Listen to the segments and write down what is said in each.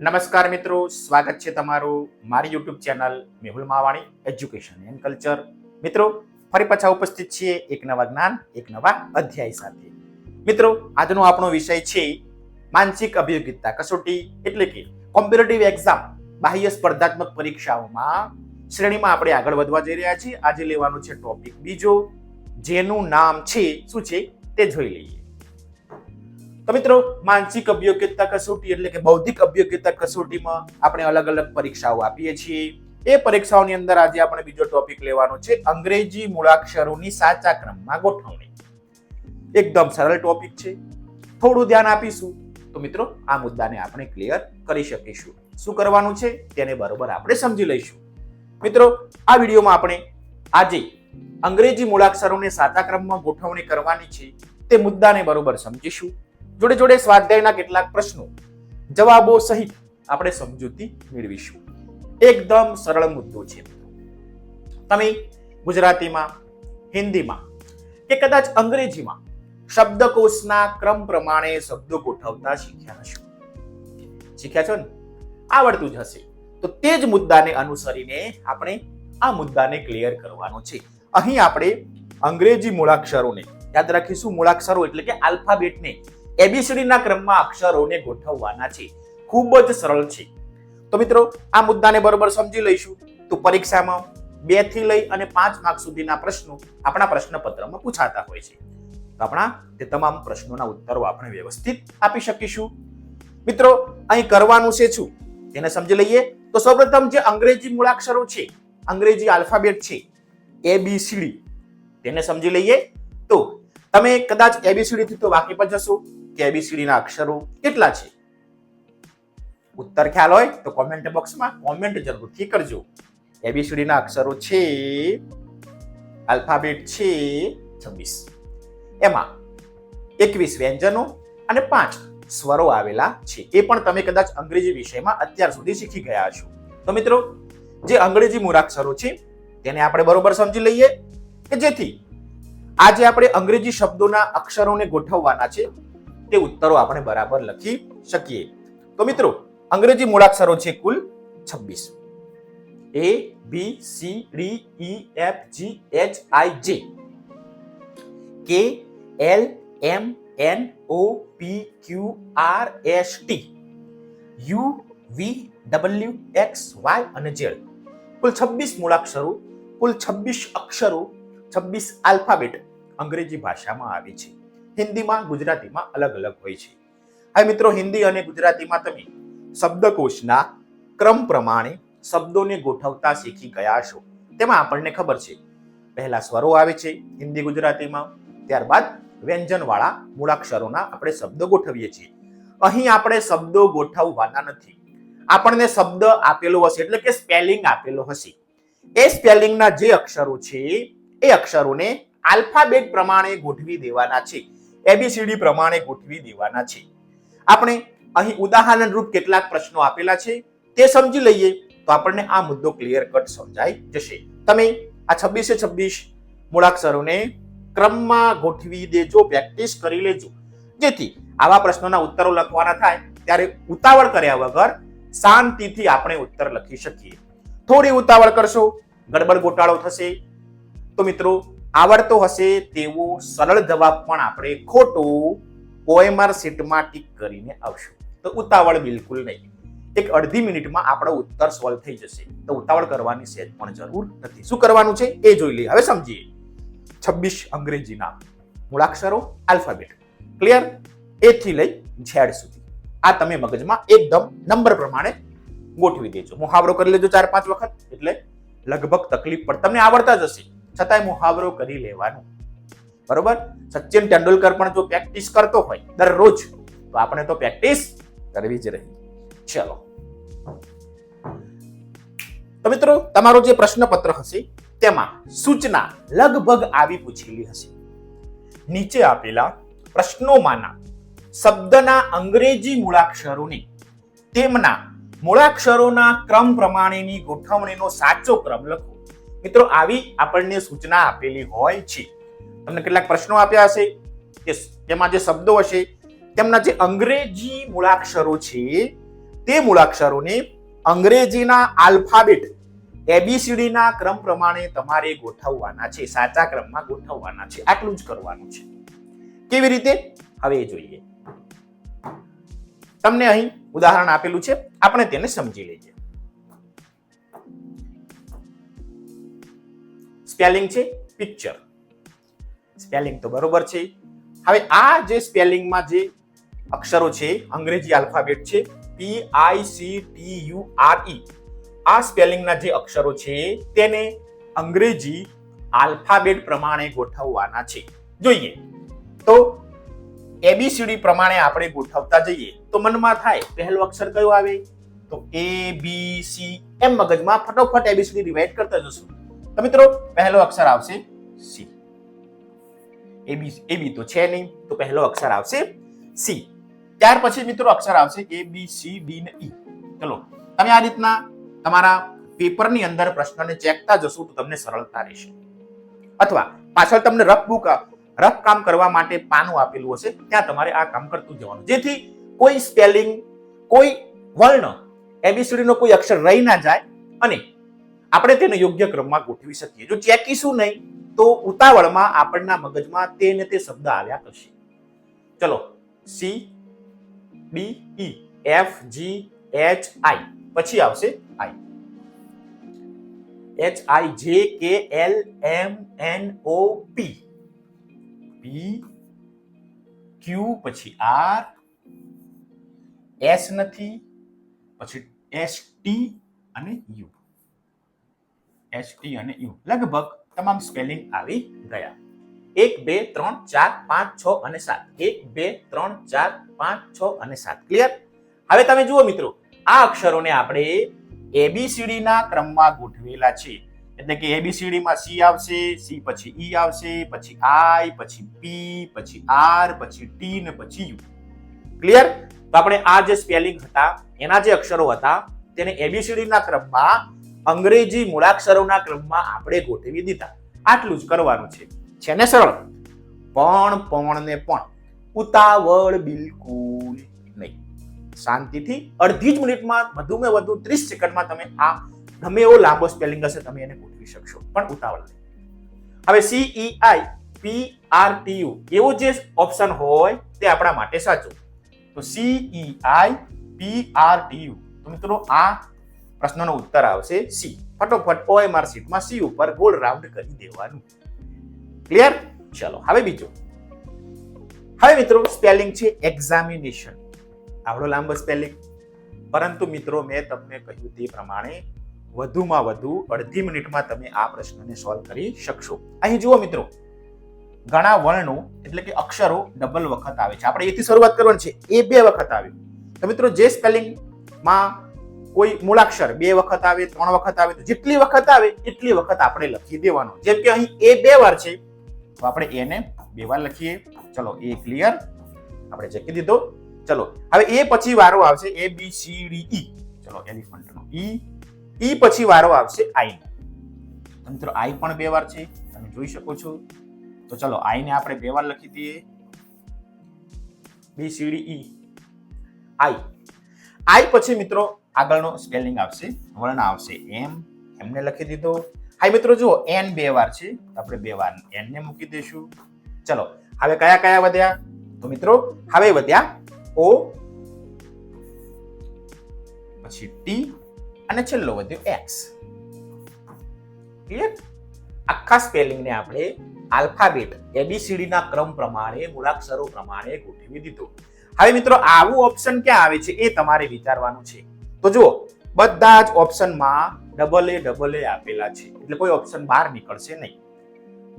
નમસ્કાર મિત્રો, સ્વાગત છે તમારું મારી YouTube channel Mehul Mavani education and culture મિત્રો, ફરી પાછા ઉપસ્થિત છીએ એક નવા જ્ઞાન, એક નવા અધ્યાય સાથે. મિત્રો, આજનો આપણો વિષય છે માનસિક અભિયોગિતા કસોટી એટલે કે કોમ્પિટેટિવ એક્ઝામ બાહ્ય સ્પર્ધાત્મક પરીક્ષાઓમાં. શ્રેણીમાં આપણે આગળ વધવા જઈ રહ્યા છીએ. આજે લેવાનું છે ટોપિક બીજો, જેનું નામ છે, શું છે? તે જોઈ લઈએ. તો મિત્રો, માનસિક અભિયોગ્યતા કસોટી એટલે કે બૌદ્ધિક અભિયોગ્યતા કસોટીમાં આપણે અલગ અલગ પરીક્ષાઓ આપીએ છીએ. એ પરીક્ષાઓની અંદર આજે આપણે બીજો ટોપિક લેવાનો છે, અંગ્રેજી મૂળાક્ષરોની સાચા ક્રમમાં ગોઠવણી. એકદમ સરળ ટોપિક છે. થોડું ધ્યાન આપીશું. તો મિત્રો, આ મુદ્દાને આપણે ક્લિયર કરી શકીશું. શું કરવાનું છે? તેને બરોબર આપણે સમજી લઈશું. મિત્રો, આ વિડીયોમાં આપણે આજે અંગ્રેજી મૂળાક્ષરોને સાચા ક્રમમાં ગોઠવણી કરવાની છે તે મુદ્દાને બરોબર સમજીશું. જોડે જોડે સ્વાધ્યાયના કેટલાક પ્રશ્નો. જવાબો સહિત આપણે સમજૂતી મેળવીશું. એકદમ સરળ મુદ્દો છે. તમે ગુજરાતીમાં, હિન્દીમાં કે કદાચ અંગ્રેજીમાં શબ્દકોશના ક્રમ પ્રમાણે શબ્દો ગોઠવતા શીખ્યા હશો. શીખ્યા છો ને? આવડતું જ હશે. તો તે જ મુદ્દાને અનુસરીને આપણે આ મુદ્દાને ક્લિયર કરવાનો છે. અહીં આપણે અંગ્રેજી મૂળાક્ષરોને, યાદ રાખીશું મૂળાક્ષરો એટલે કે આલ્ફાબેટને એબીસીડી ના ક્રમમાં અક્ષરોને ગોઠવવાના છે. ખૂબ જ સરળ છે. તો મિત્રો, આ મુદ્દાને બરોબર સમજી લઈશું. તો પરીક્ષામાં બેથી લઈ અને પાંચ માર્ક સુધીના પ્રશ્નો આપણા પ્રશ્નપત્રમાં પૂછાતા હોય છે. તો આપણા તે તમામ પ્રશ્નોના ઉત્તરો આપણે વ્યવસ્થિત આપી શકીશું. મિત્રો, અહીં કરવાનું છે શું? તેને સમજી લઈએ. તો સૌપ્રથમ જે અંગ્રેજી મૂળાક્ષરો છે, અંગ્રેજી આલ્ફાબેટ છે એ બી સી તેને સમજી લઈએ. તો તમે કદાચ એબીસીડી થી તો વાકેફ જ હશો. કે એબીસીડી અક્ષરો કેટલા છે? ઉત્તર ખ્યાલ હોય તો કોમેન્ટ બોક્સમાં કોમેન્ટ જરૂરથી કરજો. એબીસીડીના અક્ષરો છે આલ્ફાબેટ છે, છવ્વીસ. એમાં એકવીસ વ્યંજનો અને પાંચ સ્વરો આવેલા છે. એ પણ તમે કદાચ અંગ્રેજી વિષયમાં અત્યાર સુધી શીખી ગયા છો તો મિત્રો, જે અંગ્રેજી મૂળાક્ષરો છે, તેને આપણે બરોબર સમજી લઈએ કે જેથી આજે આપણે અંગ્રેજી શબ્દોના અક્ષરોને ગોઠવવાના છે. તે ઉત્તરો આપણે બરાબર લખી શકીએ. તો મિત્રો, અંગ્રેજી મૂળાક્ષરો છે કુલ છવ્વીસ. A B C D E F G H I J K L M N O P Q R S T U V W X Y અને ઝેડ કુલ છવ્વીસ મૂળાક્ષરો, કુલ છવ્વીસ અક્ષરો, છવ્વીસ આલ્ફાબેટ અંગ્રેજી ભાષામાં આવે છે. હિન્દીમાં ગુજરાતીમાં અલગ અલગ હોય છે. હવે મિત્રો, હિન્દી અને ગુજરાતીમાં તમે શબ્દકોશના ક્રમ પ્રમાણે શબ્દોને ગોઠવતા શીખી ગયા છો. તેમાં આપણને ખબર છે, પહેલા સ્વરો આવે છે હિન્દી ગુજરાતીમાં, ત્યારબાદ વ્યંજનવાળા મૂળાક્ષરોના આપણે શબ્દો ગોઠવીએ છીએ. અહીં આપણે શબ્દો ગોઠવવાના નથી. આપણને શબ્દ આપેલો હશે એટલે કે સ્પેલિંગ આપેલો હશે. એ સ્પેલિંગના જે અક્ષરો છે, એ અક્ષરોને આલ્ફાબેટ પ્રમાણે ગોઠવી દેવાના છે. એબીસીડી પ્રમાણે ગોઠવી દેવાના છે. આપણે અહીં ઉદાહરણ રૂપ કેટલાક પ્રશ્નો આપેલા છે, તે સમજી લઈએ તો આપણને આ મુદ્દો ક્લિયર કટ સમજાઈ જશે. તમે આ છવ્વીસે છવ્વીસ મૂળાક્ષરોને ક્રમમાં ગોઠવી દેજો પ્રેક્ટિસ કરી લેજો. જેથી આવા પ્રશ્નોના ઉત્તરો લખવાના થાય, ત્યારે ઉતાવળ કર્યા વગર શાંતિથી આપણે ઉત્તર લખી શકીએ. થોડી ઉતાવળ કરશો, ગડબડ ગોટાળો થશે. તો મિત્રો આવડતો હશે તેવો સરળ જવાબ પણ આપણે ખોટો ઓએમઆર સીટમાં ટીક કરીને આવશું. તો ઉતાવળ બિલકુલ નહીં. એક અડધી મિનિટમાં આપણો ઉત્તર સોલ્વ થઈ જશે. તો ઉતાવળ કરવાની સહેજ પણ જરૂર નથી. શું કરવાનું છે? એ જોઈ લઈએ. હવે સમજીએ. છવ્વીસ અંગ્રેજીના મૂળાક્ષરો આલ્ફાબેટ. ક્લિયર એથી લઈ ઝેડ સુધી. આ તમે મગજમાં એકદમ નંબર પ્રમાણે ગોઠવી દેજો. મુહાવરો કરી લેજો ચાર પાંચ વખત. એટલે લગભગ તકલીફ પણ તમને આવડતા જ હશે. છતાંય મુહાવરો કરી લેવાનો. બરોબર? સચિન તેંડુલકર પણ જો પ્રેક્ટિસ કરતો હોય દરરોજ, તો આપણે તો પ્રેક્ટિસ કરવી જ રહી. ચલો. તો મિત્રો, તમારો જે પ્રશ્નપત્ર હશે, તેમાં સૂચના લગભગ આવી પૂછેલી હશે. નીચે આપેલા પ્રશ્નોમાંના શબ્દના અંગ્રેજી મૂળાક્ષરોને, તેમના મૂળાક્ષરોના ક્રમ પ્રમાણેની ગોઠવણીનો સાચો ક્રમ લખો. મિત્રો, આવી આપણને સૂચના આપેલી હોય છે. તમને કેટલાક પ્રશ્નો આપ્યા હશે? કે તેમાં જે શબ્દો હશે, તેમના જે અંગ્રેજી મૂળાક્ષરો છે, તે મૂળાક્ષરોને અંગ્રેજીના આલ્ફાબેટ, એબીસીડીના ક્રમ પ્રમાણે તમારે ગોઠવવાના છે, સાચા ક્રમમાં ગોઠવવાના છે. આટલું જ કરવાનું છે. કેવી રીતે? હવે જોઈએ. તમને અહીં ઉદાહરણ આપેલું છે. આપણે તેને સમજી લઈએ. સ્પેલિંગ છે પિક્ચર. સ્પેલિંગ તો બરોબર છે. હવે આ જે સ્પેલિંગમાં જે અક્ષરો છે, અંગ્રેજી આલ્ફાબેટ છે P I C T U R E આ સ્પેલિંગના જે અક્ષરો છે, તેને અંગ્રેજી આલ્ફાબેટ પ્રમાણે ગોઠવવાના છે. જોઈએ. તો એબીસીડી પ્રમાણે આપણે ગોઠવતા જઈએ, તો મનમાં થાય, પહેલો અક્ષર કયો આવે? તો એ બી સી એમ મગજમાં ફટોફટ એબીસીડી ડિવાઈડ કરતા જશું. તો મિત્રો, પહેલો અક્ષર આવશે સી એબી એબી તો છે નહીં, તો પહેલો અક્ષર આવશે સી ત્યાર પછી મિત્રો અક્ષર આવશે એ બી સી ડી ને ઈ ચલો, તમે આ રીતના તમારા પેપરની અંદર પ્રશ્નને ચેકતા જશો તો તમને સરળતા રહેશે. અથવા પાછળ તમને રફ બુક રફ કામ કરવા માટે પાનું આપેલું હશે, ત્યાં તમારે આ કામ કરતું જવાનું. જેથી કોઈ સ્પેલિંગ કોઈ વર્ણ એબીસીડી નો કોઈ અક્ષર રહી ના જાય અને આપણે તેને યોગ્ય ક્રમમાં ગોઠવી શકીએ. જો ચેકીશું નહીં, તો ઉતાવળમાં આપણના મગજમાં તે ને તે શબ્દ આવ્યા કરશે. ચલો. C, D, E, F, G, H, I. પછી આવશે I. H, I, J, K, L, M, N, O, P. P, Q, પછી આર. એસ નથી, પછી એસ, ટી અને યુ. એસ ટી અને યુ લગભગ તમામ સ્પેલિંગ આવી ગયા. એક, બે, ત્રણ, ચાર, પાંચ, છ અને સાત. એક, બે, ત્રણ, ચાર, પાંચ, છ અને સાત. ક્લિયર હવે તમે જુઓ મિત્રો, આ અક્ષરોને આપણે એબીસીડી ના ક્રમમાં ગોઠવેલા છે. એટલે કે એબીસીડી માં સી આવશે સી પછી ઈ આવશે, પછી આઈ પછી પી પછી આર પછી ટી ને પછી યુ ક્લિયર તો આપણે આ જે સ્પેલિંગ હતા, એના જે અક્ષરો હતા, તેને એબીસીડી ના ક્રમમાં અંગ્રેજી મૂળાક્ષરોના ક્રમમાં આપણે ગોઠવી દીધા. આટલું જ કરવાનું છે. છે ને સરળ. પણ પણ ને પણ. ઉતાવળ બિલકુલ નહીં. શાંતિથી અડધી જ મિનિટમાં વધુમાં વધુ ત્રીસ સેકન્ડમાં તમે આ ગમે એવો લાંબો સ્પેલિંગ હશે તમે એને ગોઠવી શકશો. પણ ઉતાવળ નહીં. હવે CEI P R T U એવો જે ઓપ્શન હોય તે આપણા માટે સાચો. તો CEI P R T U તો મિત્રો, આ પ્રશ્નનો ઉત્તર આવશે સી. ફટોફટ ઓએમઆર શીટમાં સી ઉપર ગોળ રાઉન્ડ કરી દેવાનું. ક્લિયર ચલો, હવે બીજો. હવે મિત્રો સ્પેલિંગ છે એક્ઝામિનેશન આવડો લાંબો સ્પેલિંગ પરંતુ મિત્રો, મેં તમને કહ્યું તે પ્રમાણે વધુમાં વધુ અડધી મિનિટમાં તમે આ પ્રશ્નને સોલ્વ કરી શકશો. અહીં જુઓ મિત્રો, ઘણા વર્ણો, એટલે કે અક્ષરો ડબલ વખત આવે છે. આપણે એથી શરૂઆત કરવાની છે. એ બે વખત આવ્યું તો મિત્રો, જે સ્પેલિંગમાં કોઈ મૂળાક્ષર બે વખત આવે, ત્રણ વખત આવે, તો જેટલી વખત આવે, એટલી વખત આપણે લખી દેવાનો. જેમ કે અહીં એ બે વાર છે, તો આપણે એને બે વાર લખીએ. ચલો, એ ક્લિયર આપણે ચેકી દીધો? ચલો, હવે એ પછી વારો આવશે એ, બી, સી, ડી, ઈ. ચલો એલિફન્ટ નો ઈ. ઈ પછી વારો આવશે આઈ નો. મિત્રો આઈ પણ બે વાર છે, તમે જોઈ શકો છો. તો ચલો, આઈ ને આપણે બે વાર લખી દઈએ. બી, સી, ડી, ઈ. આઈ. આઈ પછી મિત્રો આગળનો સ્પેલિંગ આવશે, વર્ણ આવશે એમ. એમને લખી દીધો. હાઈ મિત્રો, જુઓ એન બે વાર છે. આપણે બે વાર એન ને મૂકી દઈશું. ચલો, હવે કયા કયા વધ્યા? તો મિત્રો, હવે વધ્યા ઓ પછી ટી અને છેલ્લો વધ્યો એક્સ ક્લિયર આખા સ્પેલિંગને આપણે આલ્ફાબેટ એબીસીડીના ક્રમ પ્રમાણે, મૂળાક્ષરો પ્રમાણે ગોઠવી દીધો. હવે મિત્રો, આવું ઓપ્શન ક્યાં આવે છે એ તમારે વિચારવાનું છે. તો જુઓ, બધા જ ઓપ્શનમાં ડબલ એ ડબલ એ આપેલા છે. એટલે કોઈ ઓપ્શન બહાર નીકળશે નહીં.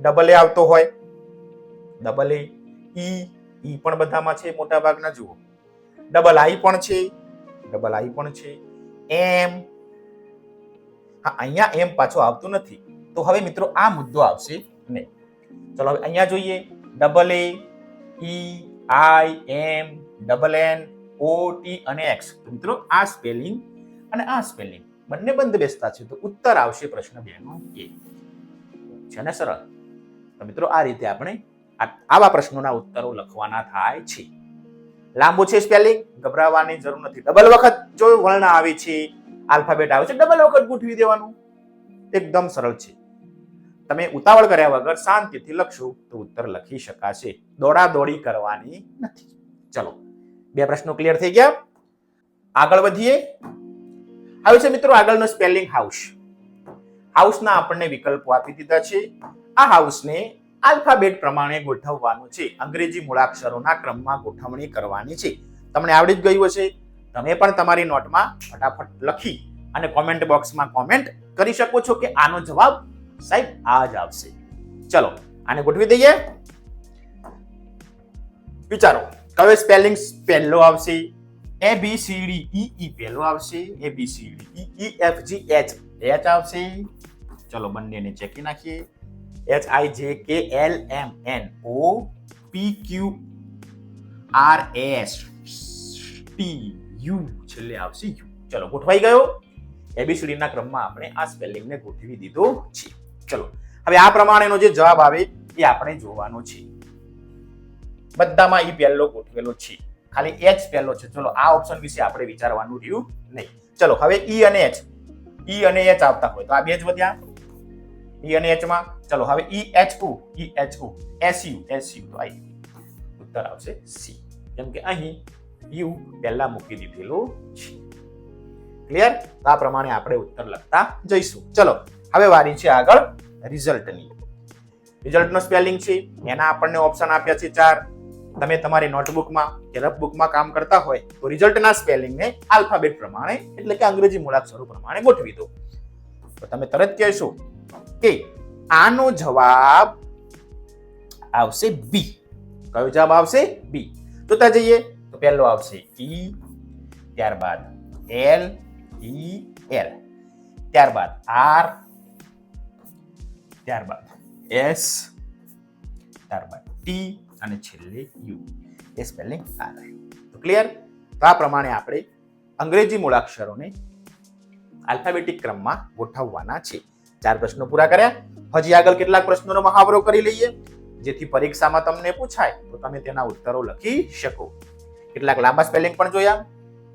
ડબલ એ આવતો હોય ડબલ એ ઈ ઈ પણ બધામાં છે મોટા ભાગના જુઓ. ડબલ આઈ પણ છે ડબલ આઈ પણ છે. એમ હા, અહીંયા એમ પાછો આવતું નથી. તો હવે મિત્રો, આ મુદ્દો આવશે નહીં. ચલો, હવે અહીંયા જોઈએ. Double A E I M double N O T અને એક્સ તો મિત્રો, આ સ્પેલિંગ અને આ સ્પેલિંગ બંને બંધ બેસતા છે. તો ઉત્તર આવશે પ્રશ્ન બે નો એ છે ને સરળ? તો મિત્રો, આ રીતે આપણે આવા પ્રશ્નોના ઉત્તરો લખવાના થાય છે. લાંબુ છે સ્પેલિંગ ગભરાવાની જરૂર નથી. ડબલ વખત જો વર્ણ આવે છે આલ્ફાબેટ આવે છે ડબલ વખત ગોઠવી દેવાનું. એકદમ સરળ છે. તમે ઉતાવળ કર્યા વગર શાંતિથી લખશો તો ઉત્તર લખી શકાશે. દોડાદોડી કરવાની નથી. ચલો. બે પ્રશ્નો ક્લિયર થઈ ગયા. આગળ વધીએ. હવે છે મિત્રો આગળનો સ્પેલિંગ હાઉસ હાઉસના આપણને વિકલ્પો આપી દીધા છે. આ હાઉસને આલ્ફાબેટ પ્રમાણે ગોઠવવાનું છે. અંગ્રેજી મૂળાક્ષરોના ક્રમમાં ગોઠવણી કરવાની છે. તમને આવડી જ ગયું હશે. તમે પણ તમારી નોટમાં ફટાફટ લખી અને કોમેન્ટ બોક્સમાં કોમેન્ટ કરી શકો છો કે આનો જવાબ સાહેબ આ જ આવશે. ચલો, આને ગોઠવી દઈએ. વિચારો. કયો સ્પેલિંગ પહેલો આવશે A B C D E E પહેલો આવશે A B C D E F G H H આવશે. ચલો બંનેને ચેકી નાખીએ. H I J K L M N O P Q R S T U છેલ્લે આવશે યુ ચલો ગોઠવાઈ ગયો. એબીસીડી ના ક્રમમાં આપણે આ સ્પેલિંગને ગોઠવી દીધો છે. ચલો. હવે આ પ્રમાણેનો જે જવાબ આવે એ આપણે જોવાનો છે. બધામાં ઈ પહેલો ગોઠવેલો છે. ખાલી એચ પહેલો છે. ચલો, આ ઓપ્શન વિશે આપણે વિચારવાનું રહ્યું નહીં. ચલો, હવે ઈ અને એચ. ઈ અને એચ આવતા હોય તો આ બે જ વધ્યા. ઈ અને એચમાં. ચલો, હવે ઈ એચ ઉ, ઈ એચ ઉ. S U S U. તો આઈ ઉત્તર આવશે સી. કેમ કે અહીં યુ પહેલા મૂકી દીધેલું છે. ક્લિયર આ પ્રમાણે આપણે ઉત્તર લખતા જઈશું. ચલો, હવે વારી છે આગળ રિઝલ્ટની રિઝલ્ટનો સ્પેલિંગ છે. એના આપણને ઓપ્શન આપ્યા છે ચાર. તમે તમારી નોટબુકમાં કે રફબુકમાં કામ કરતા હોય તો રિઝલ્ટના સ્પેલિંગને આલ્ફાબેટ પ્રમાણે, એટલે કે અંગ્રેજી મૂળાક્ષરો પ્રમાણે ગોઠવી દો. તો તમે તરત કહેશો કે આનો જવાબ આવશે બી કયો જવાબ આવશે બી જોતા જઈએ. તો પહેલો આવશે ઈ ત્યારબાદ એલ ઈ એલ ત્યારબાદ આર ત્યારબાદ એસ ત્યારબાદ ટી અને છેલ્લે યુ. એ સ્પેલિંગ આ રહ્યું તો ક્લિયર તો આ પ્રમાણે આપણે અંગ્રેજી મૂળાક્ષરોને આલ્ફાબેટિક ક્રમમાં ગોઠવવાના છે. ચાર પ્રશ્નો પૂરા કર્યા. હજી આગળ કેટલાક પ્રશ્નોનો મહાવરો કરી લઈએ. જેથી પરીક્ષામાં તમને પૂછાય, તો તમે તેના ઉત્તરો લખી શકો. કેટલાક લાંબા સ્પેલિંગ પણ જોયા.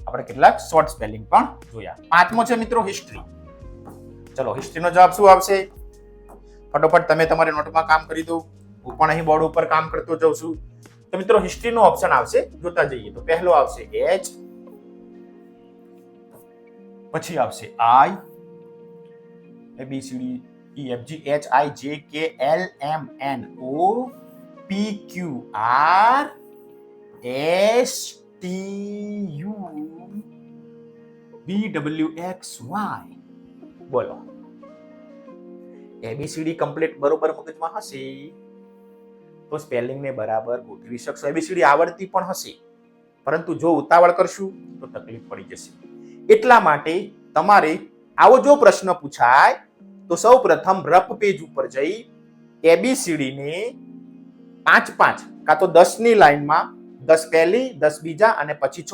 આપણે કેટલાક શોર્ટ સ્પેલિંગ પણ જોયા. પાંચમો છે મિત્રો હિસ્ટ્રી ચલો હિસ્ટ્રીનો જવાબ શું આવશે? ફટોફટ તમે તમારી નોટમાં કામ કરી દો. હું પણ અહીં બોર્ડ ઉપર કામ કરતો જાઉં છું. તો મિત્રો હિસ્ટ્રીનો ઓપ્શન આવશે, જોતા જઈએ. તો પહેલો આવશે એચ પછી આવશે I A B C D E F G H I J K L M N O P Q R S T U B W X Y બોલો. એબીસીડી કમ્પ્લીટ બરોબર મગજમાં હશે? તો સ્પેલિંગને બરાબર ગોઠવી શકશો. એબીસીડી આવડતી પણ હશે. પરંતુ જો ઉતાવળ કરશું, તો તકલીફ પડી જશે. એટલા માટે તમારે આવો જો પ્રશ્ન પૂછાય, તો સૌ પ્રથમ રફ પેજ ઉપર જઈ એબીસીડીને પાંચ પાંચ, કાં તો દસની લાઈનમાં દસ પહેલી, દસ બીજા અને પછી છ.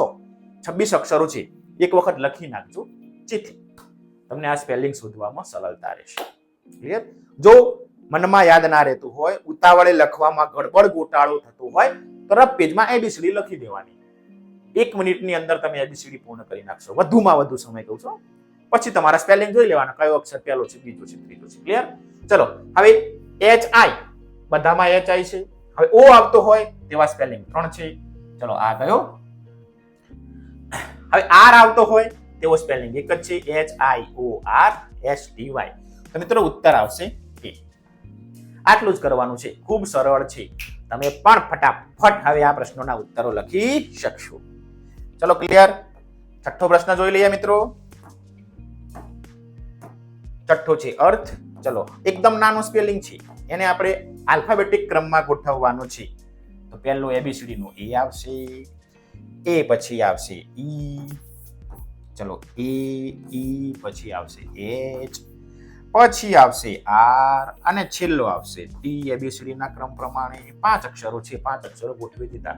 છવ્વીસ અક્ષરો છે. એક વખત લખી નાખજો. જેથી તમને આ સ્પેલિંગ શોધવામાં સરળતા રહેશે. ક્લિયર જો મનમાં યાદ ના રહેતું હોય, ઉતાવળે લખવામાં ગડબડ ગોટાળો થતો હોય તરત પેજમાં એબીસીડી લખી દેવાની. એક મિનિટની અંદર તમે એબીસીડી પૂર્ણ કરી નાખશો. વધુમાં વધુ સમય કહું છું. પછી તમારા સ્પેલિંગ જોઈ લેવાના કયો અક્ષર પહેલો છે, બીજો છે, ત્રીજો છે. ક્લિયર ચલો, હવે એચ આઈ બધામાં એચ આઈ છે. હવે ઓ આવતો હોય તેવા સ્પેલિંગ ત્રણ છે. ચલો, આ ગયો. હવે આર આવતો હોય તેવો સ્પેલિંગ એક જ છે. H I O R S T Y તો મિત્રો, ઉત્તર આવશે. આટલું જ કરવાનું છે. ખૂબ સરળ છે. તમે પણ ફટાફટ હવે આ પ્રશ્નોના ઉત્તરો લખી શકશો. ચલો ક્લિયર છઠ્ઠો પ્રશ્ન જોઈ લઈએ મિત્રો. છઠ્ઠો છે અર્થ. ચલો, એકદમ નાનો સ્પેલિંગ છે. એને આપણે આલ્ફાબેટિક ક્રમમાં ગોઠવવાનો છે. તો પહેલું એબીસીડી નું એ આવશે. એ પછી આવશે ઈ ચલો એ ઈ પછી આવશે એચ પછી આવશે આર અને છેલ્લો આવશે. ટી એબીસીડી ના ક્રમ પ્રમાણે પાંચ અક્ષરો છે. પાંચ અક્ષરો ગોઠવી દીધા.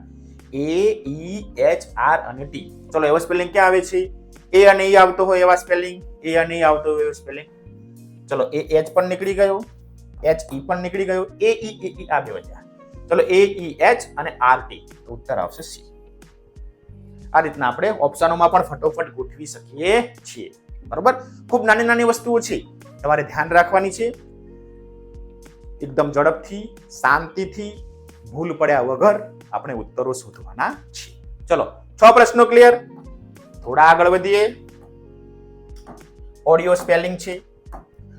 એ ઈ એચ આર અને ટી ચલો, એવો સ્પેલિંગ ક્યાં આવે છે? એ અને ઈ આવતો હોય એવા સ્પેલિંગ એ અને ઈ આવતો હોય એવો સ્પેલિંગ ચલો, એ એચ પણ નીકળી ગયો. એચ ઈ પણ નીકળી ગયો. એ ઈ એ ઈ આ બે વચ્ચે. ચલો એ ઈ એચ અને આર ટી ઉત્તર આવશે સી આ રીતના આપણે ઓપ્શનોમાં પણ ફટોફટ ગોઠવી શકીએ છીએ. બરોબર? ખૂબ નાની નાની વસ્તુઓ છે. તમારે ધ્યાન રાખવાની છે. એકદમ ઝડપથી, શાંતિથી, ભૂલ પડ્યા વગર આપણે ઉત્તરો શોધવાના છે. ચલો, છ પ્રશ્નો ક્લિયર થોડા આગળ વધીએ. ઓડિયો સ્પેલિંગ છે.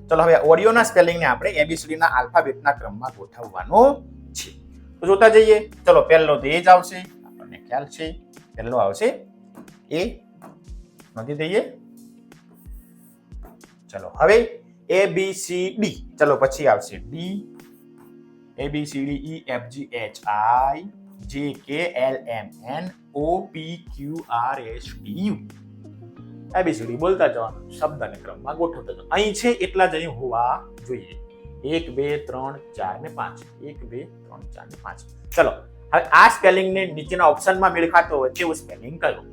ચલો, હવે ઓડિયોના સ્પેલિંગને આપણે એબીસીડીના આલ્ફાબેટના ક્રમમાં ગોઠવવાનો છે. તો જોતા જઈએ. ચલો, પહેલો તો એ જ આવશે. આપણને ખ્યાલ છે. પહેલો આવશે એ નોંધી દઈએ. ચલો, હવે એ બી સી ડી ચલો, પછી આવશે. D A B C D E F G H I J K L M N O P Q R S D U ABCD બોલતા જવાનું. શબ્દને ક્રમમાં ગોઠવતા જવાનું અહીં છે એટલા જ અહીં હોવા જોઈએ. એક, બે, ત્રણ, ચાર ને પાંચ. એક, બે, ત્રણ, ચાર ને પાંચ. ચલો, હવે આ સ્પેલિંગને નીચેના ઓપ્શનમાં મેળ ખાતો હોય તેવું સ્પેલિંગ કયો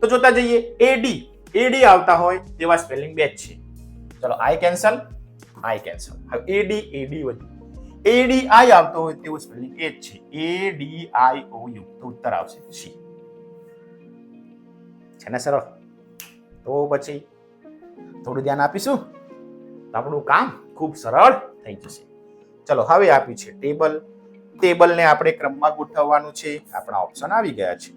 તો જોતા જઈએ. એડી એડી આવતા હોય તેવા સ્પેલિંગ બે જ છે. ચલો આઈ કેન્સલ આઈ કેન્સલ હવે એડી એડી વધ્યું એડીઆઈ આવતો હોય તેવું સ્પેલિંગ એ જ છે. એ ડી આઈ ઓ યુ તો ઉત્તર આવશે સી છે ને સરળ? તો પછી થોડું ધ્યાન આપીશું. તો આપણું કામ ખૂબ સરળ થઈ જશે. ચલો, હવે આપ્યું છે ટેબલ. ટેબલને આપણે ક્રમમાં ગોઠવવાનું છે. આપણા ઓપ્શન આવી ગયા છે.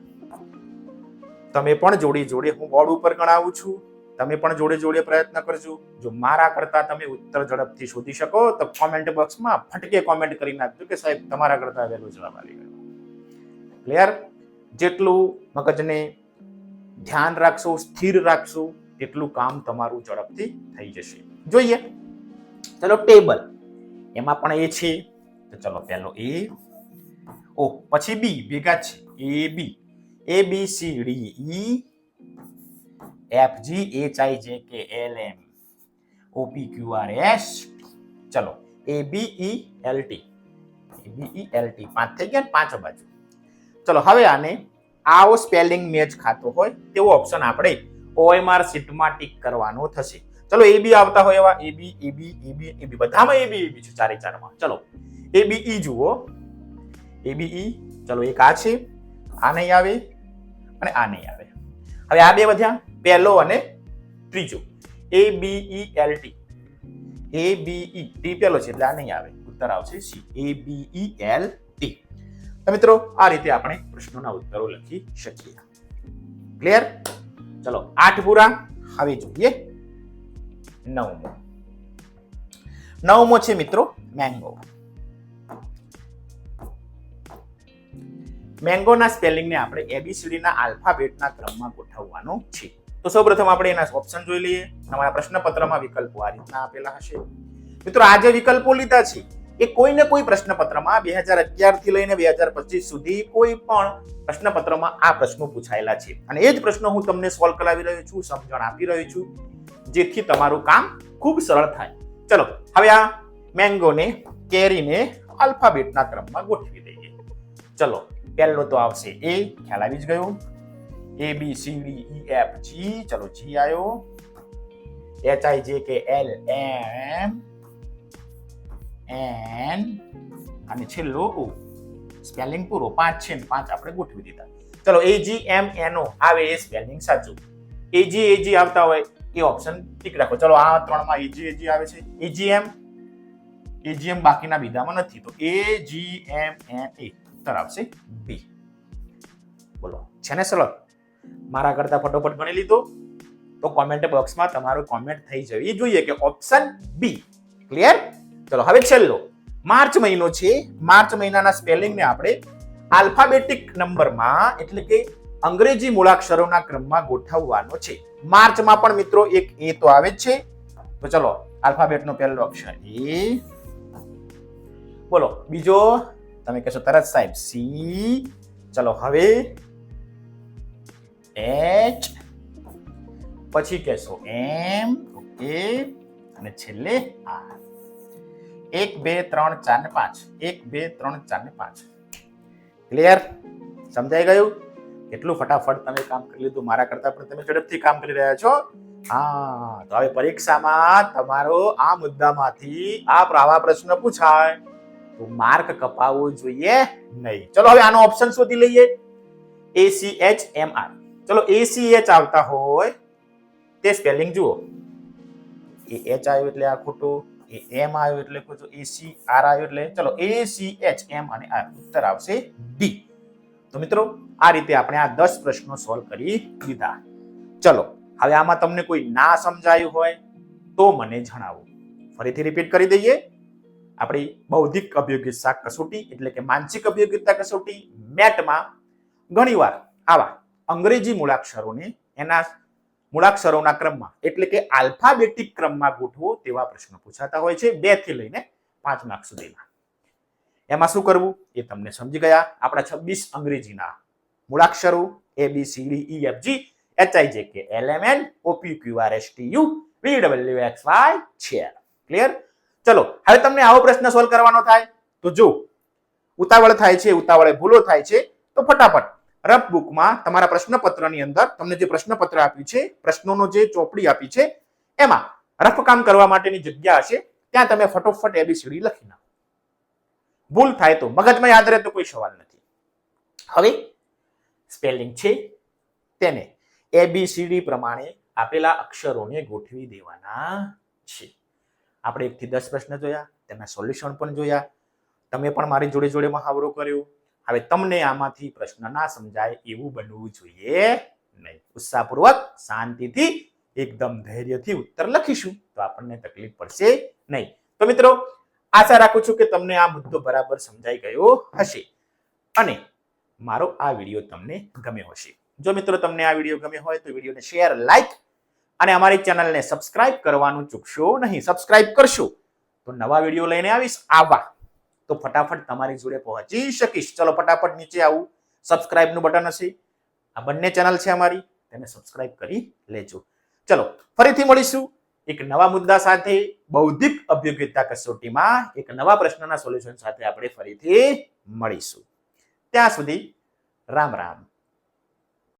તમે પણ જોડે જોડે હું બોર્ડ ઉપર ગણાવું છું. તમે પણ જોડે જોડે પ્રયત્ન કરજો. જો મારા કરતા તમે ઉત્તર ઝડપથી શોધી શકો, તો કોમેન્ટ બોક્સમાં ફટકે કોમેન્ટ કરી નાખજો કે સાહેબ, તમારા કરતા વહેલો જવાબ આવી ગયો. ક્લિયર જેટલું મગજને ધ્યાન રાખશો, સ્થિર રાખશો તેટલું કામ તમારું ઝડપથી થઈ જશે. જોઈએ. ચલો ટેબલ એમાં પણ એ છે. તો ચલો, પહેલો એ. ઓ પછી બી, ભેગા છે. A B. A B C D, E. F G H I J K L M OP Q R S ચલો A B E L T A B E L T પાંચ થઈ ગયા પાંચ બાજુ. ચલો, હવે આને આવો સ્પેલિંગ મેચ ખાતો હોય તેવો ઓપ્શન આપણે ઓએમઆર શીટમાં ટીક કરવાનો થશે. ચલો એ બી આવતા હોય એવા. એ B A B A B A બી બધામાં એ બી એ બી છે ચારે ચારમાં. ચલો એ બી ઈ જુઓ. એ બી ઈ ચલો, એક આ છે. આ નહીં આવે અને આ નહીં આવે. હવે આ બે વધ્યા. પહેલો અને ત્રીજો. A B E L T A B E T પહેલો છે, એટલે આ નહીં આવે. ઉત્તર આવશે C A B E L T તો મિત્રો, આ રીતે આપણે પ્રશ્નોના ઉત્તરો લખી શકીએ. ક્લિયર ચલો, આઠ પૂરા. હવે જોઈએ. નવમો. નવમો છે મિત્રો મેંગો મેંગોના સ્પેલિંગને આપણે એબીસીડીના આલ્ફાબેટના ક્રમમાં ગોઠવવાનો છે. તો સૌપ્રથમ આપણે એના ઓપ્શન જોઈ લઈએ. તમારા પ્રશ્નપત્રમાં વિકલ્પો આ રીતના આપેલા હશે. મિત્રો, આ જે વિકલ્પો લીધા છે, એ કોઈને કોઈ પ્રશ્નપત્રમાં બે હજાર અગિયારથી લઈને બે હજાર પચીસ સુધી કોઈ પણ પ્રશ્નપત્રમાં આ પ્રશ્નો પૂછાયેલા છે. અને એ જ પ્રશ્નો હું તમને સોલ્વ કરાવી રહ્યો છું, સમજણ આપી રહ્યો છું, જેથી તમારું કામ ખૂબ સરળ થાય. ચલો, હવે આ મેંગોને કેરીને આલ્ફાબેટના ક્રમમાં ગોઠવી દઈએ. ચલો, પહેલો તો આવશે એ, ખ્યાલ આવી જ ગયો. A B C D E F G ચલો જી આવ્યો H I J K L M N અને છેલ્લો ઓ સ્પેલિંગ પૂરો પાંચ છે પાંચ આપણે ગોઠવી દીધા. ચલો એજી એમ એનો આવે એ સ્પેલિંગ સાચું. એજી એજી આવતા હોય એ ઓપ્શન ટીક રાખો. ચલો આ ત્રણમાં એજી એજી આવે છે. એજીએમ એજીએમ બાકીના બીજામાં નથી. તો એ જી એમ એન એ ઉત્તર આવશે બી બોલો. છે ને સરળ મારા કરતા ફટોફટ ગણી લીધો. તો કોમેન્ટ બોક્સમાં તમારું કોમેન્ટ થઈ જવી જોઈએ કે ઓપ્શન બી ક્લિયર ચલો, હવે છેલ્લો. માર્ચ મહિનો છે. માર્ચ મહિનાના સ્પેલિંગને આપણે આલ્ફાબેટિક નંબરમાં એટલે કે અંગ્રેજી મૂળાક્ષરોના ક્રમમાં ગોઠવવાનો છે. માર્ચમાં પણ મિત્રો એક એ તો આવે જ છે. તો ચલો આલ્ફાબેટનો પહેલો અક્ષર એ બોલો, બીજો? તમે કહેશો તરત સાહેબ સી ચલો, હવે એચ પછી કહેશો એમ ઓકે અને છેલ્લે આર એક, બે, ત્રણ, ચાર ને પાંચ. એક, બે, ત્રણ, ચાર ને પાંચ. ક્લિયર સમજાઈ ગયું? કેટલું ફટાફટ તમે કામ કરી લીધું. મારા કરતા પણ તમે ઝડપથી કામ કરી રહ્યા છો. હા, તો હવે પરીક્ષામાં તમારો આ મુદ્દામાંથી આ આવા પ્રશ્ન પૂછાય. તો માર્ક કપાવવો જોઈએ નહીં. ચલો, હવે આનો ઓપ્શન શોધી લઈએ. A C H M R ચલો એસી એચ આવતા હોય, તે સ્પેલિંગ જુઓ. એ એચ આવ્યો એટલે આ ખોટું, એ એમ આવ્યો એટલે ખોટું એસી આર આવ્યું એટલે, ચલો એસી એચ એમ અને આર ઉત્તર આવશે ડી તો મિત્રો, આ રીતે આપણે આ દસ પ્રશ્નો સોલ્વ કરી દીધા. ચલો, હવે આમાં તમને કોઈ ના સમજાયું હોય, તો મને જણાવો. ફરીથી રિપીટ કરી દઈએ. આપણી બૌદ્ધિક અભિયોગિતા કસોટી, એટલે કે માનસિક અભિયોગિતા કસોટી મેટમાં ઘણીવાર આવા અંગ્રેજી મૂળાક્ષરોને એના મૂળાક્ષરોના ક્રમમાં, એટલે કે આલ્ફાબેટિક ક્રમમાં ગોઠવો તેવા પ્રશ્નો પૂછાતા હોય છે બેથી લઈને પાંચ માર્ક સુધીના. એમાં શું કરવું? એ તમને સમજી ગયા. આપણા છવ્વીસ અંગ્રેજીના મૂળાક્ષરો A B C D E F G H I J K L M N OP Q R S T U V W X Y છે ક્લિયર ચલો, હવે તમને આવો પ્રશ્ન સોલ્વ કરવાનો થાય. તો જો ઉતાવળ થાય છે, ઉતાવળે ભૂલો થાય છે, તો ફટાફટ રફ બુકમાં તમારા પ્રશ્નપત્રની અંદર તમને જે પ્રશ્નપત્ર આપ્યું છે, પ્રશ્નોનો જે ચોપડી આપી છે, એમાં રફ કામ કરવા માટેની જગ્યા હશે, ત્યાં તમે ફટોફટ એબીસીડી લખી નાખો. ભૂલ થાય તો મગજમાં યાદ રહે તો કોઈ સવાલ નથી. હવે સ્પેલિંગ છે તેને એબીસીડી પ્રમાણે આપેલા અક્ષરોને ગોઠવી દેવાના છે. આપણે એકથી દસ પ્રશ્ન જોયા, તેના સોલ્યુશન પણ જોયા. તમે પણ મારી જોડે જોડે મહાવરો કર્યો. હવે તમને આમાંથી પ્રશ્ન ના સમજાય એવું બનવું જોઈએ નહીં. ઉત્સાહપૂર્વક શાંતિથી એકદમ ધૈર્યથી ઉત્તર લખીશું તો આપણને તકલીફ પડશે નહીં. તો મિત્રો, આશા રાખું છું કે તમને આ મુદ્દો બરાબર સમજાઈ ગયો હશે. અને મારો આ વીડિયો તમને ગમ્યો હશે. જો મિત્રો તમને આ વીડિયો ગમ્યો હોય તો વિડીયોને શેર, લાઈક અને અમારી ચેનલને સબસ્ક્રાઇબ કરવાનું ચૂકશો નહીં. સબસ્ક્રાઇબ કરશો તો નવા વીડિયો લઈને આવીશ. આવા તો ફટાફટ તમારી જોડે પહોંચી શકીશ. ચલો ફટાફટ નીચે આવું. સબસ્ક્રાઇબનું બટન હશે. આ બંને ચેનલ છે અમારી. તેને સબસ્ક્રાઇબ કરી લેજો. ચલો, ફરીથી મળીશું. એક નવા મુદ્દા સાથે બૌદ્ધિક અભિયોગ્યતા કસોટીમાં એક નવા પ્રશ્નના સોલ્યુશન સાથે આપણે ફરીથી મળીશું. ત્યાં સુધી રામ રામ.